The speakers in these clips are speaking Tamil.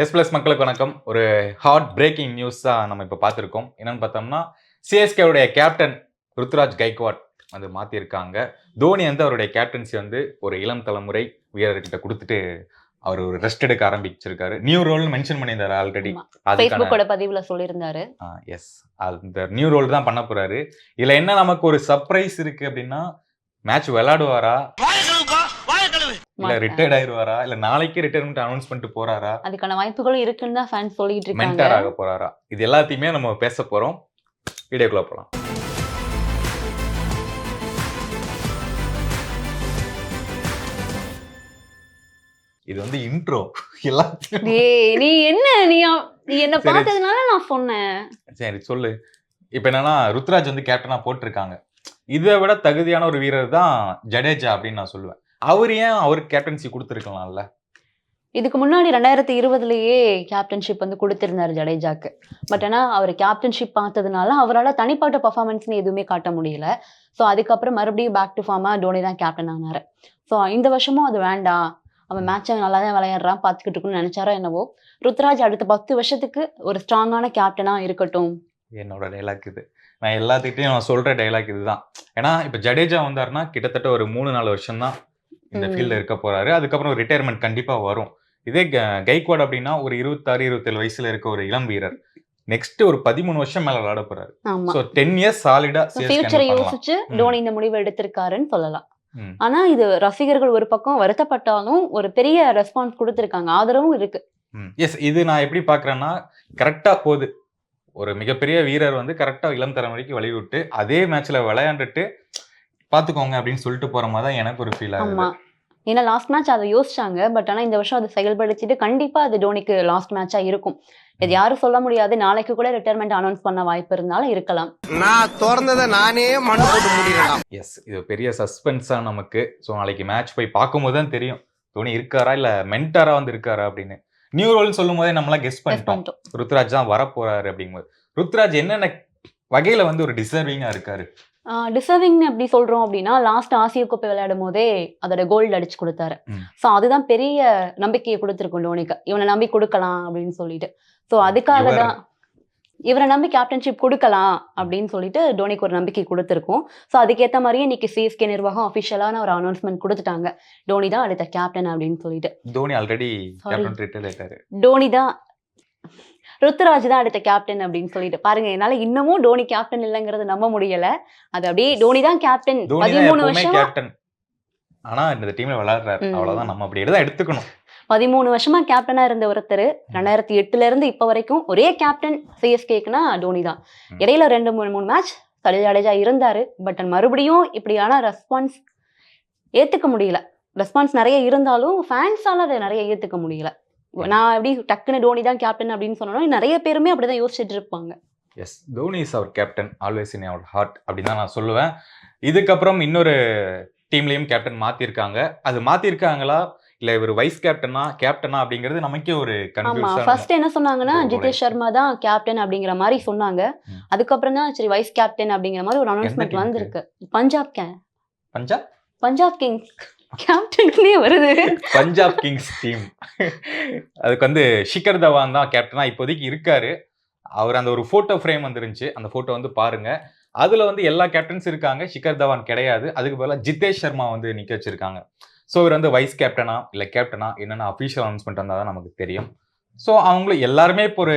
எஸ் பிளஸ் மக்களுக்கு வணக்கம். ஒரு ஹாட் பிரேக்கிங் நியூஸ் தான் நம்ம இப்போ பார்த்துருக்கோம். என்னன்னு பார்த்தோம்னா சிஎஸ்கேவுடைய கேப்டன் ருத்துராஜ் கைக்வாட் வந்து மாற்றிருக்காங்க தோனி வந்து அவருடைய கேப்டன்சி வந்து ஒரு இளம் தலைமுறை வீரர்கிட்ட கொடுத்துட்டு அவர் ஒரு ரெஸ்ட் எடுக்க ஆரம்பிச்சிருக்காரு. நியூ ரோல்னு மென்ஷன் பண்ணியிருந்தாரு ஆல்ரெடி ஃபேஸ்புக்கோட பதிவுல சொல்லியிருந்தாரு. எஸ் அந்த நியூ ரோல் தான் பண்ண போறாரு. இதுல என்ன நமக்கு ஒரு சர்ப்ரைஸ் இருக்கு அப்படின்னா மேட்ச் விளையாடுவாரா? இல்ல ரிட்டையர்ட் ஆயிருவாரா? இல்ல நாளைக்கு ரிட்டையர்மெண்ட் அனௌன்ஸ் பண்ணிட்டு போறாரா? அதுக்கான வாய்ப்புகளும் இருக்குன்னு தான் ஃபேன்ஸ் சொல்லிட்டு இருக்காங்க. மென்டர் ஆக போறாரா? இது எல்லாத்தையுமே நம்ம பேச போறோம். வீடியோக்குள்ள போலாம். இது வந்து இன்ட்ரோ எல்லாத்தையும் நீ என்ன? நீ என்ன. பார்த்ததுனால நான் சொன்னேன். சரி சொல்லு. இப்ப என்னன்னா ருத்ராஜ் வந்து கேப்டனா போட்டிருக்காங்க. இதை விட தகுதியான ஒரு வீரர் தான் ஜடேஜா அப்படின்னு நான் சொல்லுவேன். அவர் ஏன் அவருக்கு கேப்டன்சி கொடுத்துருக்கலாம்ல? இதுக்கு முன்னாடி ரெண்டாயிரத்தி இருபதுலயே கேப்டன்ஷிப் வந்து கொடுத்திருந்தாரு ஜடேஜாக்கு. பட் ஆனா அவர் கேப்டன்ஷிப் பார்த்ததுனால அவரால் தனிப்பட்ட பர்ஃபார்மன்ஸ்னு எதுவுமே காட்ட முடியல. ஸோ அதுக்கப்புறம் மறுபடியும் பேக் டு ஃபார்மா டோனி தான் கேப்டன் ஆனாரு. ஸோ இந்த வருஷமும் அது வேண்டாம். அவன் மேட்சை நல்லா தான் விளையாடுறான் பார்த்துக்கிட்டு இருக்குன்னு நினைச்சாரோ என்னவோ. ருத்ராஜ் அடுத்த பத்து வருஷத்துக்கு ஒரு ஸ்ட்ராங்கான கேப்டனா இருக்கட்டும். என்னோட டைலாக் இது. நான் எல்லாத்துக்கிட்டையும் நான் சொல்ற டைலாக் இதுதான் ஏன்னா இப்ப ஜடேஜா வந்தாருன்னா கிட்டத்தட்ட ஒரு மூணு நாலு வருஷம் தான் இந்த. ஃபீல்ட்ல இருக்க போறாரு. அதுக்கப்புறம் ரிட்டையர்மெண்ட் கண்டிப்பா வரும். இதே கைக்வாட் அப்படின்னா ஒரு இருபத்தாறு இருபத்தேழு வயசுல இருக்க ஒரு இளம் வீரர். நெக்ஸ்ட் ஒரு பதிமூணு வருஷம் மேல விளையாட போறாரு. ஸோ டென் இயர்ஸ் சாலிடா ஃபியூச்சரை யோசிச்சு. டோனி இந்த முடிவை எடுத்திருக்காருன்னு சொல்லலாம். ஆனா இது ரசிகர்கள் ஒரு பக்கம் வருத்தப்பட்டாலும் ஒரு பெரிய ரெஸ்பான்ஸ் கொடுத்திருக்காங்க. ஆதரவும் இருக்கு. எஸ் இது நான் எப்படி பாக்குறேன்னா கரெக்டா போகுது ஒரு மிகப்பெரிய வீரர் வந்து கரெக்டா இளம் தலைமுறைக்கு வழிவிட்டு அதே மேட்ச்ல விளையாண்டுட்டு பாத்துக்கோங்க அப்படின்னு சொல்லிட்டு போற மாதிரி தான் எனக்கு ஒரு ஃபீல் ஆமா. ஆகுது ஏன்னா லாஸ்ட் மேட்ச் அதை யோசிச்சாங்க. பட் ஆனா இந்த வருஷம் அதை செயல்படுத்திட்டு கண்டிப்பா அது டோனிக்கு லாஸ்ட் மேட்சா இருக்கும். இது யாரும் சொல்ல முடியாது. நாளைக்கு கூட ரிட்டையர்மெண்ட் அனௌன்ஸ் பண்ண வாய்ப்பு இருந்தாலும் இருக்கலாம். நான் திறந்ததை நானே மண்ணு போட்டு எஸ் இது பெரிய சஸ்பென்ஸா நமக்கு. ஸோ நாளைக்கு மேட்ச் போய் பார்க்கும்போது தான் தெரியும். தோனி இருக்காரா இல்ல மென்டாரா வந்து இருக்காரா அப்படின்னு. நியூ ரோல்னு சொல்லும் போதே நம்மளாம் கெஸ் Guess பண்ணிட்டோம். பண்ணிட்டோம். ருத்ராஜ் தான் வரப்போறாரு அப்படிங்கும்போது. ருத்ராஜ் என்னென்ன வகையில வந்து ஒரு டிசர்விங்கா இருக்காரு. டிசர்விங்னு எப்படி சொல்றோம் அப்படின்னா லாஸ்ட் ஆசிய கோப்பை விளையாடும் போதே அதோட கோல்டு அடிச்சு கொடுத்தாரு. சோ அதுதான் பெரிய நம்பிக்கையை கொடுத்துருக்கும் டோனிக்கு இவனை நம்பி கொடுக்கலாம் அப்படின்னு சொல்லிட்டு. சோ அதுக்காக. தான் இவரை நம்பி கேப்டன்ஷிப் கொடுக்கலாம் அப்படின்னு சொல்லிட்டு டோனிக்கு ஒரு நம்பிக்கை கொடுத்துருக்கோம். ஸோ அதுக்கேற்ற மாதிரியே இன்னைக்கு சிஎஸ்கே நிர்வாகம் அஃபிஷியலான ஒரு அனௌன்ஸ்மெண்ட் கொடுத்துட்டாங்க. டோனி தான் அடுத்த கேப்டன் அப்படின்னு சொல்லிட்டு. தோனி ஆல்ரெடி டோனி தான் ருத்துராஜ் தான் அடுத்த கேப்டன் அப்படின்னு சொல்லிட்டு. பாருங்க என்னால இன்னமும் டோனி கேப்டன் இல்லைங்கிறது நம்ப முடியல. அது அப்படியே டோனி தான் கேப்டன் பதிமூணு வருஷமா கேப்டன் ஆனா இந்த டீம்ல விளையாடுறாரு. அவ்வளவுதான். நம்ம அப்படி தான் எடுத்துக்கணும். பதிமூணு வருஷமா கேப்டனா இருந்த ஒருத்தர் ரெண்டாயிரத்தி எட்டுல இருந்து இப்ப வரைக்கும் ஒரே கேப்டன் சிஎஸ்கேக்குனா டோனி தான். இடையில ரெண்டு மூணு மூணு மேட்ச் சலி ஜடேஜா இருந்தாரு. பட் மறுபடியும் இப்படியான ரெஸ்பான்ஸ் ஏத்துக்க முடியல. ரெஸ்பான்ஸ் நிறைய இருந்தாலும் ஃபேன்ஸால அதை நிறைய ஏத்துக்க முடியல. நான் எப்படி டக்குன்னு டோனி தான் கேப்டன் அப்படின்னு சொன்னோம்னா நிறைய பேருமே அப்படிதான் யோசிச்சுட்டு இருப்பாங்க yes Dhoni is our captain always in our heart அப்படின்னு தான் நான் சொல்லுவேன். இதுக்கப்புறம் இன்னொரு டீம்லயும் கேப்டன் மாத்திருக்காங்க. அது மாத்திருக்காங்களா? இல்ல இவர் வைஸ் கேப்டனா கேப்டனா அப்படிங்கிறது நமக்கே ஒரு ஆமா ஃபர்ஸ்ட் என்ன சொன்னாங்கன்னா ஜிதேஷ் சர்மா தான் கேப்டன் அப்படிங்கிற மாதிரி சொன்னாங்க. அதுக்கப்புறம் தான் சரி வைஸ் கேப்டன் அப்படிங்கிற மாதிரி ஒரு அனௌன்ஸ்மெண்ட்? வந்திருக்கு. பஞ்சாப் கே பஞ்சாப்? பஞ்சாப் கிங்ஸ் கேப்டன்ஸ்லயே வருது. Punjab Kings team. அதுக்கு வந்து ஷிகர் தவான் தான் கேப்டனா இப்போதைக்கு இருக்காரு. அவர் அந்த ஒரு போட்டோ ஃப்ரேம் வந்துருந்துச்சு. அந்த போட்டோ வந்து பாருங்க. அதுல வந்து எல்லா கேப்டன்ஸ் இருக்காங்க. ஷிகர் தவான் கிடையாது. அதுக்கு பதிலாக ஜிதேஷ் சர்மா வந்து நிக்க வச்சிருக்காங்க. ஸோ இவர் வந்து வைஸ் கேப்டனா இல்லை கேப்டனா என்னென்ன அஃபீஷியல் அனௌன்ஸ்மெண்ட் வந்தால் தான் நமக்கு தெரியும். ஸோ அவங்களும் எல்லாருமே இப்போ ஒரு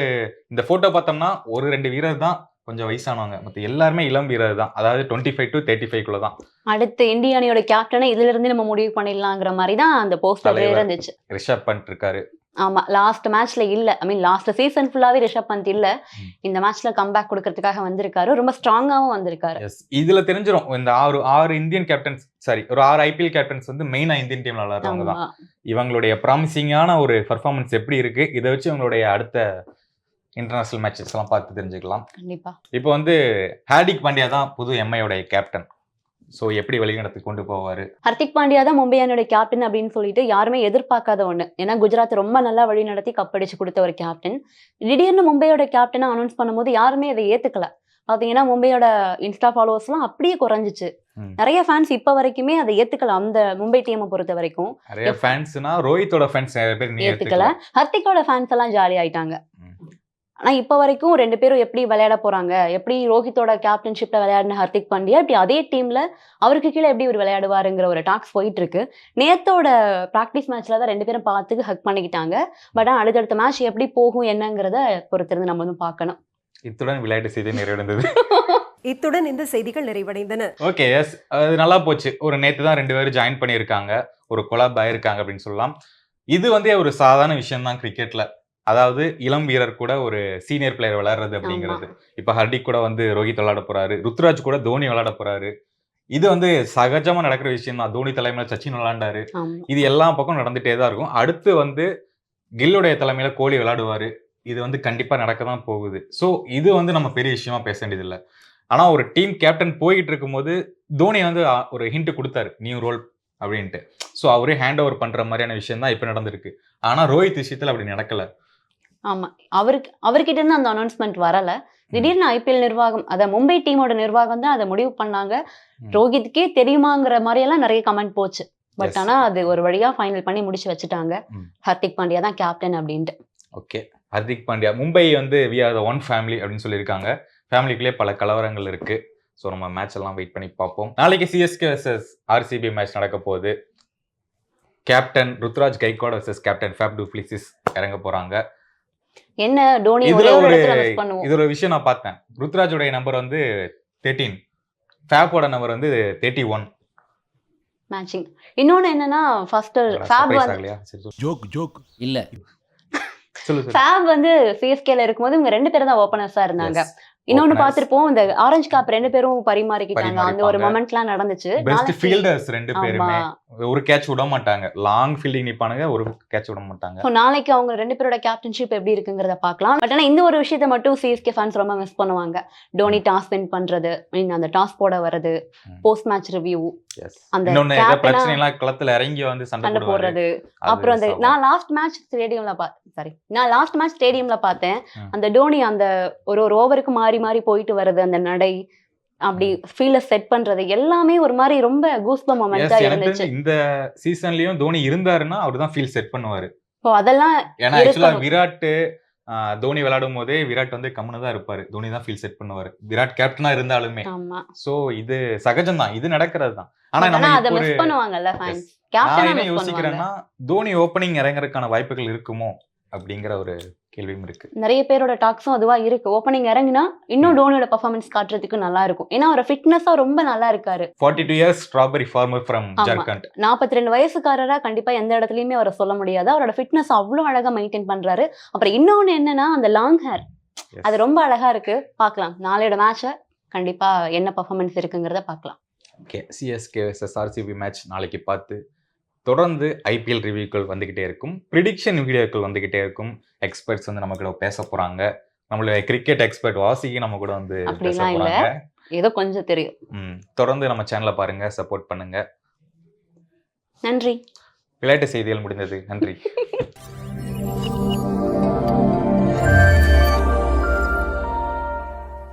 இந்த ஃபோட்டோ பார்த்தோம்னா ஒரு ரெண்டு வீரர் தான். கொஞ்சம் வயசானவங்க. மற்ற எல்லாருமே இளம் வீரர் தான். அதாவது டுவெண்ட்டி ஃபைவ் டு தேர்ட்டி ஃபைவ்க்குள்ள தான். அடுத்து இந்திய அணியோட கேப்டனை இதுல இருந்து நம்ம முடிவு பண்ணிடலாங்கிற மாதிரி தான் அந்த போஸ்டர்ல. இருந்துச்சு. ரிஷப் பண்ணிட்டு இருக்காரு. ஆமா லாஸ்ட் மேட்ச்ல இல்ல. ஐ மீன் லாஸ்ட் சீசன் ஃபுல்லாவே ரிஷப் பந்த் இல்ல. இந்த மேட்ச்ல கம்பேக் கொடுக்கறதுக்காக வந்திருக்காரு. ரொம்ப ஸ்ட்ராங்காவும் வந்திருக்காரு. இதுல தெரிஞ்சிரும். இந்த ஆறு ஆறு இந்தியன் கேப்டன்ஸ் சாரி ஒரு ஆறு ஐபிஎல் கேப்டன்ஸ் வந்து மெயினா இந்தியன் டீம்ல விளையாடுறவங்க தான். இவங்களுடைய ப்ராமிசிங்கான ஒரு பர்ஃபார்மன்ஸ் எப்படி இருக்கு? இதை வச்சு இவங்களுடைய அடுத்த இன்டர்நேஷனல் மேட்சஸ் எல்லாம் பார்த்து தெரிஞ்சுக்கலாம். கண்டிப்பா. இப்போ வந்து ஹார்திக் பாண்டியா தான் புது எம்ஐயோடைய கேப்டன் ஸோ எப்படி வழிநடத்தி கொண்டு போவாரு? ஹர்திக் பாண்டியா தான் மும்பை அணியோட கேப்டன் அப்படின்னு சொல்லிட்டு யாருமே எதிர்பார்க்காத ஒண்ணு. ஏன்னா குஜராத் ரொம்ப நல்லா வழி நடத்தி கப்படிச்சு கொடுத்த ஒரு கேப்டன் திடீர்னு மும்பையோட கேப்டனா அனௌன்ஸ் பண்ணும்போது யாருமே அதை ஏத்துக்கல. பாத்தீங்கன்னா மும்பையோட இன்ஸ்டா ஃபாலோவர்ஸ்லாம் அப்படியே குறைஞ்சிச்சு. நிறைய ஃபேன்ஸ் இப்ப வரைக்குமே அதை ஏத்துக்கல அந்த மும்பை டீமை பொறுத்த வரைக்கும். நிறைய ஃபேன்ஸ்னா ரோஹித்தோட ஃபேன்ஸ் நிறைய பேர் ஏத்துக்கல. ஹர்திகோட ஃபேன்ஸ் எல்லாம் ஜாலி ஆயிட்டாங்க. ம். ஆனா இப்ப வரைக்கும் ரெண்டு பேரும் எப்படி விளையாட போறாங்க? எப்படி ரோஹித்தோட கேப்டன்ஷிப்ல விளையாடின ஹர்திக் பாண்டியா? இப்படி அதே டீம்ல அவருக்கு கீழே எப்படி இவர் விளையாடுவாருங்கிற ஒரு டாக்ஸ் போயிட்டு இருக்கு. நேத்தோட பிராக்டிஸ் மேட்ச்ல தான் ரெண்டு பேரும் பார்த்து ஹக் பண்ணிக்கிட்டாங்க. பட் ஆனா அடுத்தடுத்த மேட்ச் எப்படி போகும் என்னங்கிறத பொறுத்திருந்து நம்ம வந்து பார்க்கணும். இத்துடன் விளையாட்டு செய்தி நிறைவடைந்தது. இத்துடன் இந்த செய்திகள் நிறைவடைந்தன. ஓகே எஸ் அது நல்லா போச்சு. ஒரு நேத்து தான் ரெண்டு பேரும் ஜாயின் பண்ணியிருக்காங்க. ஒரு கொலாப் ஆயிருக்காங்க அப்படின்னு சொல்லலாம். இது வந்து ஒரு சாதாரண விஷயம் தான் கிரிக்கெட்ல அதாவது இளம் வீரர் கூட ஒரு சீனியர் பிளேயர் விளையாடுறது அப்படிங்கிறது. இப்ப ஹர்டிக் கூட வந்து ரோஹித் விளையாட போறாரு. ருத்ராஜ் கூட தோனி விளையாட போறாரு. இது வந்து சகஜமா நடக்கிற விஷயம் தான். தோனி தலைமையில சச்சின் விளையாண்டாரு. ஆமா. இது எல்லா பக்கம் நடந்துட்டே தான் இருக்கும். அடுத்து வந்து கில்லுடைய தலைமையில கோலி விளையாடுவாரு. இது வந்து கண்டிப்பா நடக்க தான் போகுது. ஸோ இது வந்து நம்ம பெரிய விஷயமா பேச வேண்டியதில்லை. ஆனா ஒரு டீம் கேப்டன் போயிட்டு இருக்கும்போது தோனி வந்து ஒரு ஹிண்ட் கொடுத்தாரு. நியூ ரோல் அப்படின்ட்டு. ஸோ அவரே ஹேண்ட் ஓவர் பண்ற மாதிரியான விஷயம் தான் இப்போ நடந்திருக்கு. ஆனா ரோஹித் விஷயத்துல அப்படி நடக்கல. ஆமா. அவருக்கு அவர்கிட்ட இருந்து அந்த அனௌன்ஸ்மெண்ட் வரல. திடீர்னு ஐபிஎல் நிர்வாகம் அத மும்பை டீமோட நிர்வாகம் தான் அதை முடிவு பண்ணாங்க. ரோஹித்துக்கே தெரியுமாங்கிற மாதிரி எல்லாம் நிறைய கமெண்ட் போச்சு. But Yes. ஆனா அது ஒரு வழியா ஃபைனல் பண்ணி முடிச்சு வச்சுட்டாங்க. ஹர்திக் பாண்டியா தான் கேப்டன் அப்படின்ட்டு. ஓகே. ஹர்திக் பாண்டியா மும்பை வந்து we are the one family அப்படின்னு சொல்லியிருக்காங்க. ஃபேமிலிக்குள்ளே பல கலவரங்கள் இருக்கு. ஸோ நம்ம மேட்ச் எல்லாம் வெயிட் பண்ணி பார்ப்போம். நாளைக்கு சிஎஸ்கே வர்சஸ் ஆர்சிபி மேட்ச் நடக்க போகுது. Captain Ruturaj Gaikwad versus captain Faf du Plessis இறங்க போறாங்க. என்ன டோனி இதுல ஒரே ஒரு ஒரு விஷயம் நான் பார்த்தேன். ருத்ராஜோடைய நம்பர் வந்து தேர்ட்டீன் ஃபேப்போட நம்பர் வந்து தேர்ட்டி ஒன் மேட்சிங் இன்னொன்னு என்னன்னா ஃபர்ஸ்ட் ஃபேப். ஜோக் ஜோக் இல்ல. ஃபேப் வந்து சிஎஸ்கேல இருக்கும்போது இவங்க ரெண்டு பேரும் தான் ஓப்பனர்ஸா இருந்தாங்க. இன்னொன்னு. பார்த்திருப்போம் இந்த ஆரஞ்சு காப் ரெண்டு பேரும் பரிமாறிக்கிட்டாங்க. அந்த ஒரு. மொமெண்ட்லாம் நடந்துச்சு. பெஸ்ட் நாளைக்கு- ஃபீல்டர்ஸ் ரெண்டு பேருமே. ஒரு கேட்ச் விட மாட்டாங்க லாங் ஃபீல்டிங் நிப்பானுங்க ஒரு கேட்ச் விட மாட்டாங்க நாளைக்கு அவங்க ரெண்டு பேரோட கேப்டன்ஷிப் எப்படி இருக்குங்கிறத பார்க்கலாம் பட் ஆனால் இந்த ஒரு விஷயத்த மட்டும் சிஎஸ்கே ஃபேன்ஸ் ரொம்ப மிஸ் பண்ணுவாங்க டோனி டாஸ் வின் பண்றது மீன் அந்த டாஸ் போட வர்றது. Post match review. அந்த இன்னொன்னு ஏதாவது captain-ஆ பிரச்சனை எல்லாம் களத்துல இறங்கி வந்து சண்டை போடுறது அப்புறம் அந்த. நான் லாஸ்ட் மேட்ச் ஸ்டேடியம்ல பார்த்தேன் சாரி நான் லாஸ்ட் மேட்ச் ஸ்டேடியம்ல பார்த்தேன். அந்த டோனி அந்த ஒரு ஒரு ஓவருக்கு மாறி மாறி போயிட்டு வர்றது அந்த நடை அப்படி ஃபீல்ட செட் பண்றது எல்லாமே ஒரு மாதிரி ரொம்ப கூஸ்ப Yes, மொமெண்டா இருந்துச்சு. இந்த சீசன்லயும் தோனி இருந்தாருன்னா அவர் தான் ஃபீல் செட் பண்ணுவாரு. ஸோ அதெல்லாம் ஏன்னா ஆக்சுவலா. விராட் தோனி விளையாடும் போதே விராட் வந்து கம்முன்னு தான் இருப்பாரு. தோனி தான் ஃபீல் செட் பண்ணுவாரு. விராட் கேப்டனா இருந்தாலுமே. சோ இது சகஜம் தான். இது நடக்கிறது தான். ஆனா நம்ம மிஸ் பண்ணுவாங்கல்ல ஃபேன்ஸ் நான் என்ன யோசிக்கிறேன்னா தோனி ஓப்பனிங் இறங்குறதுக்கான வாய்ப்புகள் இருக்குமோ அப்படிங்கிற ஒரு கேள்வியும் இருக்கு. நிறைய பேரோட டாக்ஸும் அதுவா இருக்கு. ஓப்பனிங் இறங்கினா இன்னும் டோனியோட பர்ஃபார்மன்ஸ் காட்டுறதுக்கு நல்லா இருக்கும். ஏன்னா அவர் ஃபிட்னஸா ரொம்ப நல்லா இருக்காரு. Forty two years strawberry farmer from. Jharkhand நாற்பத்தி ரெண்டு வயசுக்காரரா கண்டிப்பா எந்த இடத்துலயுமே அவரை சொல்ல முடியாது. அவரோட ஃபிட்னஸ் அவ்வளவு அழகா மெயின்டைன் பண்றாரு. அப்புறம் இன்னொன்னு என்னன்னா அந்த லாங் ஹேர் அது ரொம்ப அழகா இருக்கு. பார்க்கலாம். நாளையோட மேட்ச கண்டிப்பா என்ன பர்ஃபார்மன்ஸ் இருக்குங்கிறத பார்க்கலாம். Okay CSK versus RCB match நாளைக்கு பார்த்து தொடர்ந்து ஐபிஎல் ரிவ்யூக்கள் வந்துகிட்டே இருக்கும். ப்ரிடிக்ஷன் வீடியோக்கள் வந்துகிட்டே இருக்கும். எக்ஸ்பர்ட்ஸ் வந்து நம்ம கூட பேச போறாங்க. நம்மளுடைய கிரிக்கெட் எக்ஸ்பர்ட் வாசிக்கு நம்ம கூட வந்து பேச. போறாங்க. ஏதோ கொஞ்சம் தெரியும். ம், தொடர்ந்து நம்ம சேனலை பாருங்க சப்போர்ட் பண்ணுங்க. நன்றி. விளையாட்டு செய்திகள் முடிந்தது. நன்றி.